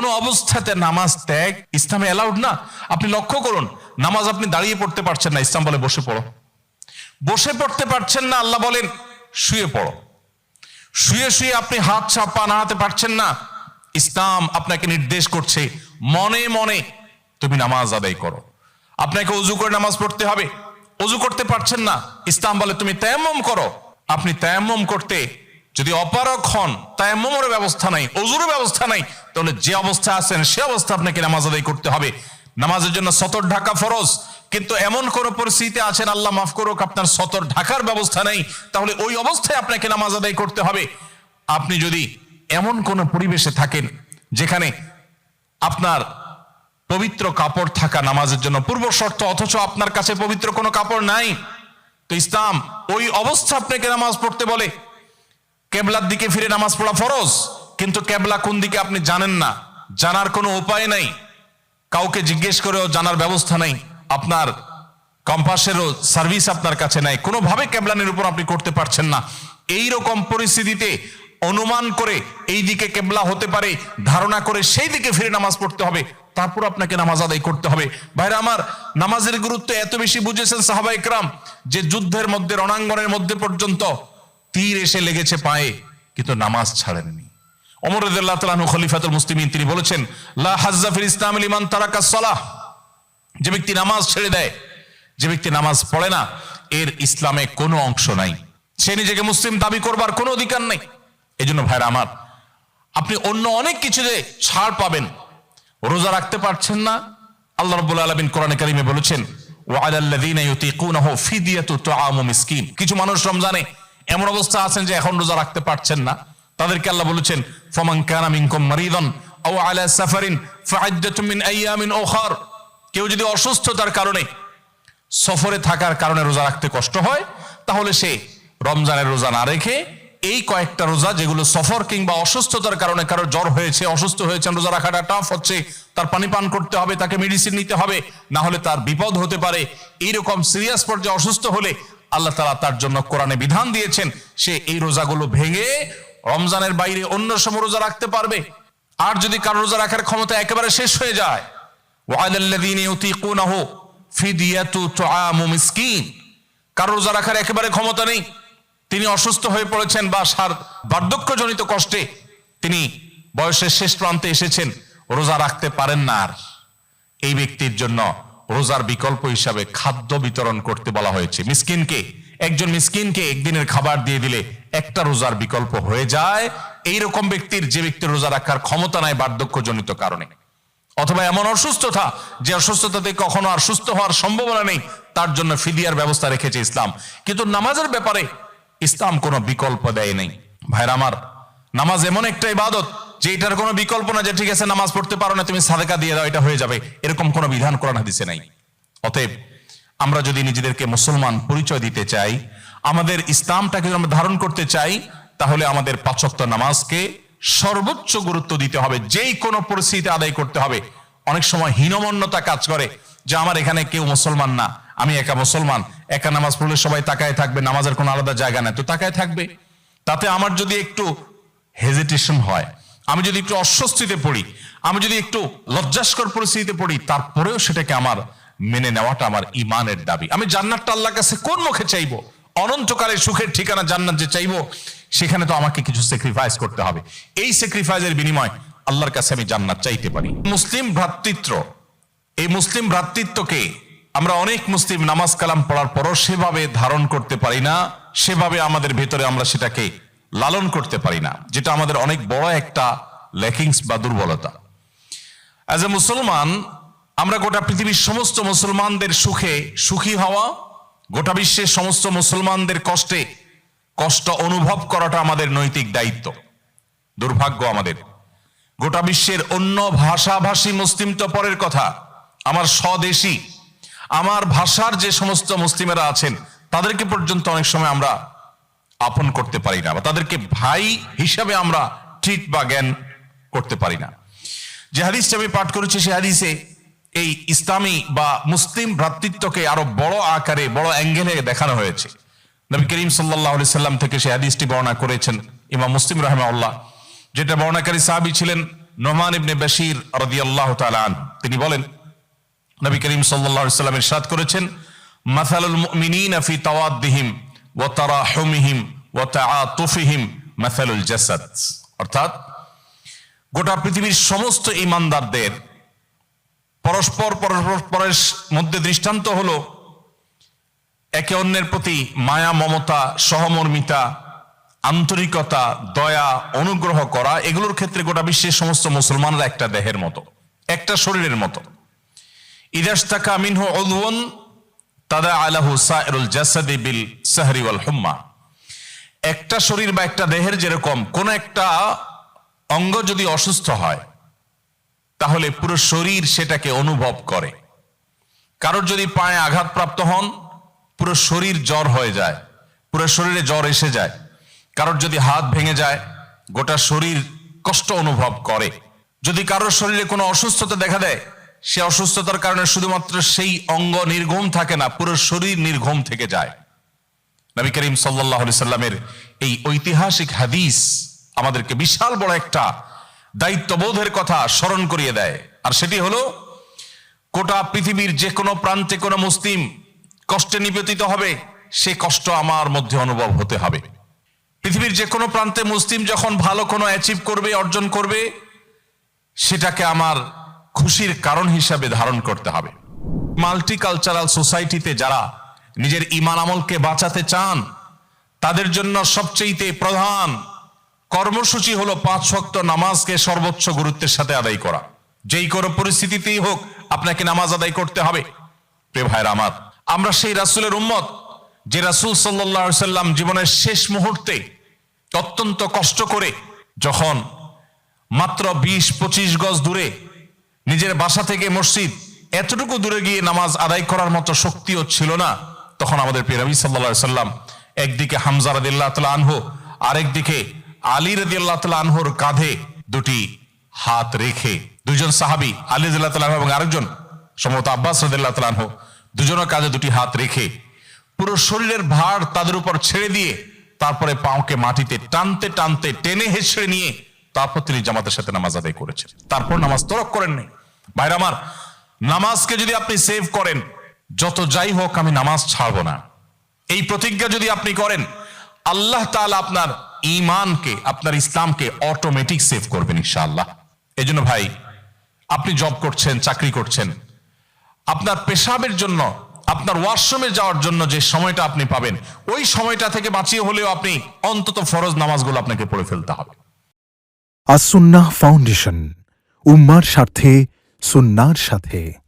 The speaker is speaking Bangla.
কোন অবস্থাতে নামাজ ত্যাগ ইসলামে অ্যালাউড না। আপনি লক্ষ্য করুন, নামাজ আপনি দাঁড়িয়ে পড়তে পারছেন না, ইসলাম বলে বসে পড়ো। বসে পড়তে পারছেন না, আল্লাহ বলেন, শুয়ে পড়ো। শুয়ে শুয়ে আপনি হাত চাপা নাড়াতে পারছেন না, ইসলাম আপনাকে নির্দেশ করছে, মনে মনে তুমি নামাজ আদায় করো। আপনাকে অজু করে নামাজ পড়তে হবে অজু করতে পারছেন না, ইসলাম বলে তুমি তায়াম্মম করো। আপনি তায়াম্মম করতে যদি অপারক হন তায়াম্মমের ব্যবস্থা নাই অজুর ব্যবস্থা নাই, তাহলে যে অবস্থা আছেন, সে অবস্থা আপনাকে নামাজ আদায় করতে হবে। নামাজের জন্য সতর ঢাকা ফরজ, কিন্তু এমন কোন পরিস্থিতিতে আছেন, আল্লাহ মাফ করুক, আপনার সতর ঢাকার ব্যবস্থা নেই, তাহলে ওই অবস্থায় আপনাকে নামাজ আদায় করতে হবে। আপনি যদি এমন কোন পরিবেশে থাকেন, যেখানে আপনার পবিত্র কাপড় থাকা নামাজের জন্য পূর্ব শর্ত, অথচ আপনার কাছে পবিত্র কোনো কাপড় নাই, তো ইসলাম ওই অবস্থা আপনাকে নামাজ পড়তে বলে কেবলার দিকে ফিরে নামাজ পড়া ফরজ, কিন্তু কেবলা কোন দিকে আপনি জানেন না? জানার কোনো উপায় নাই। কাউকে জিজ্ঞেস করেও জানার ব্যবস্থা নাই। আপনার কম্পাসেরও সার্ভিস আপনার কাছে নাই। কোনোভাবে কেবলানের উপর আপনি করতে পারছেন না। এই রকম পরিস্থিতিতে অনুমান করে এই দিকে কেবলা হতে পারে, ধারণা করে সেই দিকে ফিরে নামাজ পড়তে হবে, তারপর আপনাকে নামাজ আদায় করতে হবে। ভাইরা আমার, নামাজের গুরুত্ব এত বেশি বুঝেছেন সাহাবা ইকরাম যে যুদ্ধের মধ্যে, রণাঙ্গনের মধ্যে পর্যন্ত তীর এসে লেগেছে পায়ে, কিন্তু নামাজ ছাড়েননি। অমর রাদিয়াল্লাহু তাআলা খলিফাতুল মুসলিমিন, তিনি বলেছেন, লা ইসলাম লিমান তারাকা সালাহ। যে ব্যক্তি নামাজ ছেড়ে দেয়, যে ব্যক্তি নামাজ পড়ে না, এর ইসলামে কোনো অংশ নাই। সে নিজেকে মুসলিম দাবি করবার কোনো অধিকার নেই। এই জন্য ভাইরা আমার, আপনি অন্য অনেক কিছুতে ছাড় পাবেন। রোজা রাখতে পারছেন না। আল্লাহ রাব্বুল আলামিন কোরআনে কারিমে বলেছেন মিসকিন। কিছু মানুষ রমজানে এমন অবস্থা আছেন যে এখন রোজা রাখতে পারছেন না। তাদেরকে আল্লাহ বলেছেন, ফামান কানা মিনকুম মারিদান আও আলা সাফারিন ফাইদ্দাতুম মিন আইয়ামিন উখার। কেউ যদি অসুস্থতার কারণে সফরে থাকার কারণে রোজা রাখতে কষ্ট হয়, তাহলে সে রমজানের রোজা না রেখে এই কয়েকটা রোজা যেগুলো সফর কিংবা অসুস্থতার কারণে কারও জ্বর হয়েছে, অসুস্থ হয়েছে রোজা রাখাটা টাফ হচ্ছে, তার পানি পান করতে হবে, তাকে মেডিসিন নিতে হবে, না হলে তার বিপদ হতে পারে। এইরকম সিরিয়াস পর্যায়ে অসুস্থ হলে আল্লাহ তালা তার জন্য কোরআনে বিধান দিয়েছেন, সে এই রোজাগুলো ভেঙে রমজানের বাইরে অন্য সময় রোজা রাখতে পারবে। আর যদি কারও রোজা রাখার ক্ষমতা একেবারে শেষ হয়ে যায় কারও রোজা রাখার একেবারে ক্ষমতা নেই। তিনি অসুস্থ হয়ে পড়েছেন বা সার বার্ধক্যজনিত কষ্টে তিনি বয়সের শেষ প্রান্তে এসেছেন, রোজা রাখতে পারেন না আর। এই ব্যক্তির জন্য রোজার বিকল্প হিসাবে খাদ্য বিতরণ করতে বলা হয়েছে। মিসকিনকে, একজন মিসকিনকে একদিনের খাবার দিয়ে দিলে একটা রোজার বিকল্প হয়ে যায়। এই রকম ব্যক্তির যে ব্যক্তির রোজা রাখার ক্ষমতা নাই বার্ধক্যজনিত কারণে। অথবা এমন অসুস্থতা, যে অসুস্থতাতে কখনো আর সুস্থ হওয়ার সম্ভাবনা নেই, তার জন্য ফিদিয়ার ব্যবস্থা রেখেছে ইসলাম। কিন্তু নামাজের ব্যাপারে ইসলাম কোনো বিকল্প দেয় নেই। ভাইরা আমার, নামাজ এমন একটা ইবাদত যে এটার কোনো বিকল্প না যে ঠিক আছে, নামাজ পড়তে পারো না, তুমি সাদেকা দিয়ে দাও, এটা হয়ে যাবে। এরকম কোনো বিধান কোরআন হাদিসে নাই। অতএব আমরা যদি নিজেদেরকে মুসলমান পরিচয় দিতে চাই, আমাদের ইসলামটাকে যদি আমরা ধারণ করতে চাই, তাহলে আমাদের পাঁচক্ত নামাজকে সর্বোচ্চ গুরুত্ব দিতে হবে। যেই কোনো পরিস্থিতি আদায় করতে হবে। অনেক সময় হীনমন্যতা কাজ করে যে আমার এখানে কেউ মুসলমান না, আমি একা মুসলমান। একা নামাজ পড়লে সবাই তাকায় থাকবে, নামাজের কোনো আলাদা জায়গা নেই। তো তাকায় থাকবে। তাতে আমার যদি একটু হেজিটেশন হয় আমি যদি একটু অস্বস্তিতে পড়ি, আমি যদি একটু লজ্জাস্কর পরিস্থিতিতে পড়ি, তারপরেও সেটাকে আমার মেনে নেওয়াটা আমার ইমানের দাবি। আমি জান্নাতটা আল্লাহর কাছে কোন মুখে চাইব? অনন্তকালের সুখের ঠিকানা জান্নাত যে চাইব, সেখানে তো আমাকে কিছু স্যাক্রিফাইস করতে হবে। এই স্যাক্রিফাইসের বিনিময় আল্লাহর কাছে আমি জান্নাত চাইতে পারি। মুসলিম ভ্রাতৃত্ব, এই মুসলিম ভ্রাতৃত্বকে আমরা অনেক মুসলিম নামাজ কালাম পড়ার পরও সেভাবে ধারণ করতে পারি না, সেভাবে আমাদের ভেতরে আমরা সেটাকে লালন করতে পারি না, যেটা আমাদের অনেক বড় একটা ল্যাকিংস বা দুর্বলতা। অ্যাজ এ মুসলমান, আমরা গোটা পৃথিবীর সমস্ত মুসলমানদের সুখে সুখী হওয়া, গোটা বিশ্বের সমস্ত মুসলমানদের কষ্টে কষ্ট অনুভব করাটা আমাদের নৈতিক দায়িত্ব, দুর্ভাগ্য আমাদের। গোটা বিশ্বের অন্য ভাষাভাষী মুসলিম তো পরের কথা, আমার স্বদেশী, আমার ভাষার যে সমস্ত মুসলিমেরা আছেন, তাদেরকে পর্যন্ত অনেক সময় আমরা আপন করতে পারি না বা তাদেরকে ভাই হিসাবে আমরা ট্রিট বা জ্ঞান করতে পারি না। যে হাদিসটা আমি পাঠ করেছি সে হাদিসে এই ইসলামী বা মুসলিম ভ্রাতৃত্বকে আরও বড় আকারে, বড় অ্যাঙ্গেলে দেখানো হয়েছে। নবী করিম সাল্লাহ সাল্লাম থেকে সে হাদিসটি বর্ণনা করেছেন ইমাম মুসলিম রহমাউল্লাহ যেটা বর্ণাকারী সাহাবি ছিলেন নোমান ইবনে বশির রাদিয়াল্লাহু আল্লাহ আনহু। তিনি বলেন, নবী করিম সাল্লাল্লাহু আলাইহি সাল্লাম ইরশাদ করেছেন, মাসালুল মুমিনিনা ফি তাওয়াদ্দিহিম। ওয়া তারাহুমিহিম ওয়া তাআতুফিহিম মাসালুল জাসাদ। অর্থাৎ গোটা পৃথিবীর সমস্ত ইমানদারদের পরস্পর পরস্পরের মধ্যে দৃষ্টান্ত হলো একে অন্যের প্রতি মায়া, মমতা, সহমর্মিতা, আন্তরিকতা, দয়া, অনুগ্রহ করা, এগুলোর ক্ষেত্রে গোটা বিশ্বের সমস্ত মুসলমানরা একটা দেহের মতো, একটা শরীরের মতো। ইদাস্তাকা মিনহু উদওয়ান তাদা আলাহু সাইরুল জাসাদি বিল সাহরি ওয়াল একটা শরীর বা একটা দেহের যেরকম কোন একটা অঙ্গ যদি অসুস্থ হয়, তাহলে পুরো শরীর সেটাকে অনুভব করে। কারোর যদি পায়ে আঘাতপ্রাপ্ত হন, পুরো শরীর জ্বর হয়ে যায়, পুরো শরীরে জ্বর এসে যায়। কারোর যদি হাত ভেঙে যায়, গোটা শরীর কষ্ট অনুভব করে। যদি কারোর শরীরে কোনো অসুস্থতা দেখা দেয় সে অসুস্থতার কারণে শুধুমাত্র সেই অঙ্গ নির্ঘুম থাকে না, পুরো শরীর নির্ঘুম থেকে যায়। নবী করিম সাল্লাহ সাল্লামের এই ঐতিহাসিক হাদিস আমাদেরকে বিশাল বড় একটা দায়িত্ববোধের কথা স্মরণ করিয়ে দেয়। আর সেটি হলো, গোটা পৃথিবীর যে কোনো প্রান্তে কোনো মুসলিম কষ্টে নিবেদিত হবে, সে কষ্ট আমার মধ্যে অনুভব হতে হবে। পৃথিবীর যে কোনো প্রান্তে মুসলিম যখন ভালো কোনো অ্যাচিভ করবে, অর্জন করবে, সেটাকে আমার খুশির কারণ হিসাবে ধারণ করতে হবে। মাল্টিকালচারাল সোসাইটিতে যারা নিজের ইমান আমলকে বাঁচাতে চান, তাদের জন্য সবচেয়ে প্রধান কর্মসূচি হলো পাঁচ শক্ত নামাজকে সর্বোচ্চ গুরুত্বের সাথে আদায় করা। যেই কোনো পরিস্থিতিতেই হোক আপনাকে নামাজ আদায় করতে হবে। প্রে ভাইরা আমার, আমরা সেই রাসূলের উম্মত, যে রাসূল আলাইহি সাল্লাম জীবনের শেষ মুহূর্তে অত্যন্ত কষ্ট করে যখন মাত্র বিশ পঁচিশ গজ দূরে নিজের বাসা থেকে মসজিদ, এতটুকু দূরে গিয়ে নামাজ আদায় করার মতো শক্তিও ছিল না। তখন আমাদের পিরাবি সাল্লা সাল্লাম একদিকে হামজা রাদিল্লাহ তালা আনহু, আরেকদিকে আলী রাদিল্লাহ তালা আনহুর কাঁধে দুটি হাত রেখে দুজন সাহাবি, আলী রাদিল্লাহ তালা এবং আরেকজন সম্ভবত আব্বাস রাদিল্লাহ তালা আনহু, দুজনের কাঁধে দুটি হাত রেখে পুরো শরীরের ভার তাদের উপর ছেড়ে দিয়ে তারপরে পাওকে মাটিতে টানতে টানতে টেনে হেসড়ে নিয়ে তারপর তিনি জামাতের সাথে নামাজ আদায় করেছেন। তারপর নামাজ তরক করেননি। ভাইরা আমার, নামাজকে যদি আপনি সেভ করেন, যত যাই হোক আমি নামাজ ছাড়বো না। এই প্রতিজ্ঞা যদি আপনি করেন, আল্লাহ তাআলা আপনার ইমানকে আপনার ইসলামকে অটোমেটিক সেভ করবেন ইনশাআল্লাহ। এই জন্য ভাই, আপনি জব করছেন, চাকরি করছেন, আপনার পেশাবের জন্য, আপনার ওয়াশরুমে যাওয়ার জন্য যে সময়টা আপনি পাবেন, ওই সময়টা থেকে বাঁচিয়ে হলেও আপনি অন্তত ফরজ নামাজগুলো আপনাকে পড়ে ফেলতে হবে। আসুন্নাহ ফাউন্ডেশন, উম্মার স্বার্থে সুন্নার সাথে।